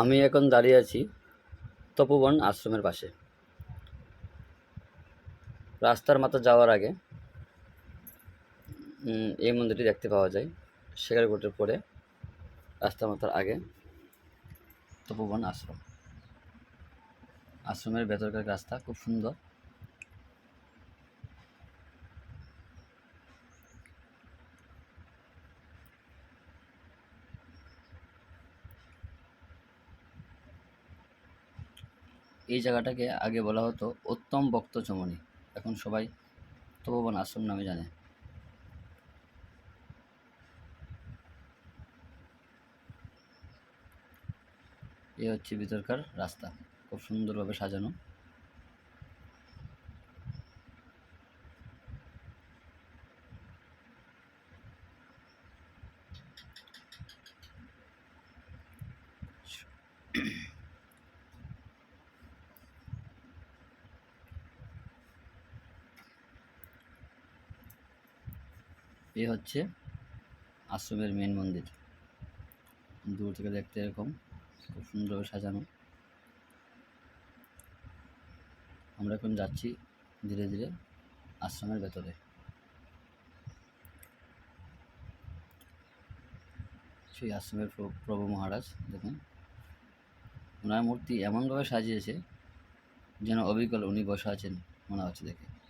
আমি এখন দাঁড়িয়ে আছি তপোবন আশ্রমের পাশে। রাস্তার মাথা যাওয়ার আগে এই মন্দিরটি দেখতে পাওয়া যায়। শেখার গোটের পরে রাস্তার মাথার আগে তপোবন আশ্রম। আশ্রমের ভেতরকার রাস্তা খুব সুন্দর। এই জায়গাটাকে আগে বলা হতো উত্তম ভক্ত চমনি। এখন সবাই তপোবন আশ্রম নামে জানে। এ হচ্ছে ভিতরকার রাস্তা। খুব সুন্দরভাবে সাজানো। এই হচ্ছে আশ্রমের মেন মন্দির। দূর থেকে দেখতে এরকম, খুব সুন্দরভাবে সাজানো। আমরা এখন যাচ্ছি ধীরে ধীরে আশ্রমের ভেতরে। সেই আশ্রমের প্র- প্রভু মহারাজ, দেখুন। ওনার মূর্তি এমনভাবে সাজিয়েছে যেন অবিকল উনি বসে আছেন, মনে হচ্ছে দেখে।